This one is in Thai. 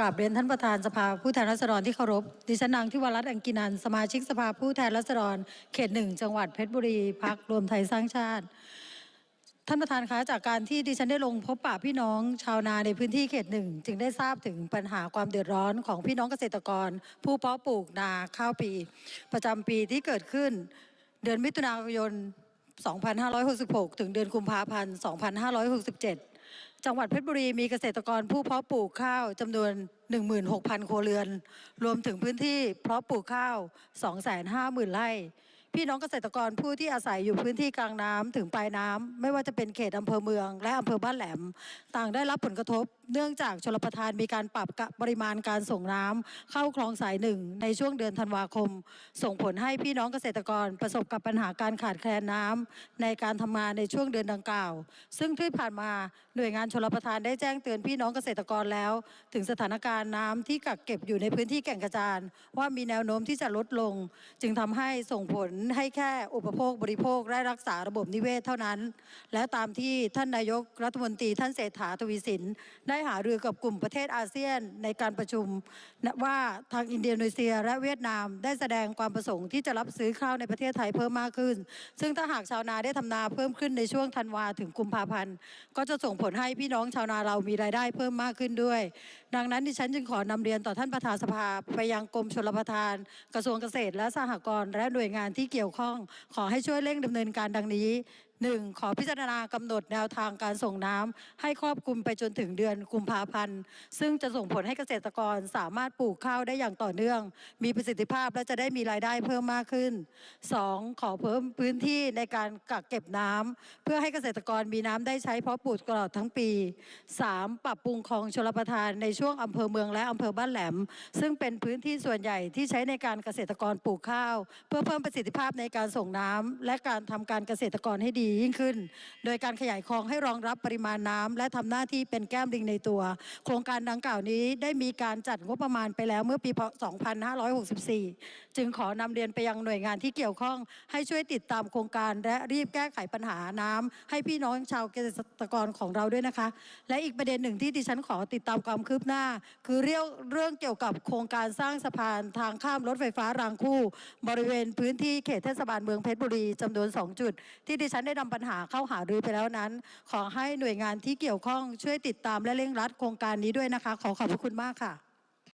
กราบเรียนท่านประธานสภาผู้แทนราษฎรที่เคารพ ดิฉันนางทิวรัตน์อังกินัน สมาชิกสภาผู้แทนราษฎร เขตหนึ่งจังหวัดเพชรบุรีพักรวมไทยสร้างชาติ ท่านประธานคะจากการที่ดิฉันได้ลงพบปะพี่น้องชาวนาในพื้นที่เขตหนึ่งจึงได้ทราบถึงปัญหาความเดือดร้อนของพี่น้องเกษตรกร ผู้เพาะปลูกนาข้าวปี ประจำปีที่เกิดขึ้น เดือนมิถุนายน 2566 ถึงเดือนกุมภาพันธ์ 2567 จังหวัดเพชรบุรีมีเกษตรกรผู้เพาะปลูกข้าวจำนวน 16,000 ครัวเรือน รวมถึงพื้นที่เพาะปลูกข้าว 250,000 ไร่ พี่น้องเกษตรกรผู้ที่อาศัยอยู่พื้นที่กลางน้ำถึงปลายน้ำไม่ว่าจะเป็นเขตอำเภอเมือง และอำเภอบ้านแหลม ต่างได้รับผลกระทบ เนื่องจากชลประทานมีการปรับกะปริมาณการส่งน้ำเข้าคลองสายหนึ่งในช่วงเดือนธันวาคม ส่งผลให้พี่น้องเกษตรกรประสบกับปัญหาการขาดแคลนน้ำในการทำงานในช่วงเดือนดังกล่าว ซึ่งที่ผ่านมาหน่วยงานชลประทานได้แจ้งเตือนพี่น้องเกษตรกรแล้ว ถึงสถานการณ์น้ำที่กักเก็บอยู่ในพื้นที่แก่งกระจานว่ามีแนวโน้มที่จะลดลง จึงทำให้ส่งผลให้แค่อุปโภคบริโภคและรักษาระบบนิเวศเท่านั้น และตามที่ท่านนายกรัฐมนตรีท่านเศรษฐาทวีสินได้ได้หารือกับกลุ่มประเทศอาเซียนในการประชุมว่าทางอินโดนีเซีย และเวียดนามได้แสดงความประสงค์ที่จะรับซื้อข้าวในประเทศไทยเพิ่มมากขึ้น ซึ่งถ้าหากชาวนาได้ทำนาเพิ่มขึ้นในช่วงธันวาถึงกุมภาพันธ์ก็จะส่งผลให้พี่น้องชาวนาเรามีรายได้เพิ่มมากขึ้นด้วย ดังนั้นดิฉันจึงขอนำเรียนต่อท่านประธานสภาไปยังกรมชลประทาน กระทรวงเกษตร และสหกรณ์และหน่วยงานที่เกี่ยวข้อง ขอให้ช่วยเร่งดำเนินการดังนี้ 1. ขอพิจารณากำหนดแนวทางการส่งน้ำให้ครอบคลุมไปจนถึงเดือนกุมภาพันธ์ ซึ่งจะส่งผลให้เกษตรกรสามารถปลูกข้าวได้อย่างต่อเนื่อง มีประสิทธิภาพและจะได้มีรายได้เพิ่มมากขึ้น 2. ขอเพิ่มพื้นที่ในการกักเก็บน้ำเพื่อให้เกษตรกรมีน้ำได้ใช้เพาะปลูกตลอดทั้งปี 3. ปรับปรุงคลองชลประทานในช่วงอำเภอเมืองและอำเภอบ้านแหลม ซึ่งเป็นพื้นที่ส่วนใหญ่ที่ใช้ในการเกษตรกรปลูกข้าว เพื่อเพิ่มประสิทธิภาพในการส่งน้ำและการทำการเกษตรกรให้ดียิ่งขึ้น โดยการขยายคลองให้รองรับปริมาณน้ำและทำหน้าที่เป็นแก้มลิงในตัว โครงการดังกล่าวนี้ได้มีการจัดงบประมาณไปแล้วเมื่อปี 2564 จึงขอนำเรียนไปยังหน่วยงานที่เกี่ยวข้อง ให้ช่วยติดตามโครงการและรีบแก้ไขปัญหาน้ำให้พี่น้องชาวเกษตรกรของเราด้วยนะคะ และอีกประเด็นหนึ่งที่ดิฉันขอติดตามความคืบหน้า คือเรื่องเรื่องเกี่ยวกับโครงการสร้างสะพานทางข้ามรถไฟฟ้ารางคู่ บริเวณพื้นที่เขตเทศบาลเมืองเพชรบุรีจำนวน 2 จุด ที่ดิฉันได้นำปัญหาเข้าหารือไปแล้วนั้น ขอให้หน่วยงานที่เกี่ยวข้องช่วยติดตามและเร่งรัดโครงการนี้ด้วยนะคะ ขอขอบพระคุณมากค่ะ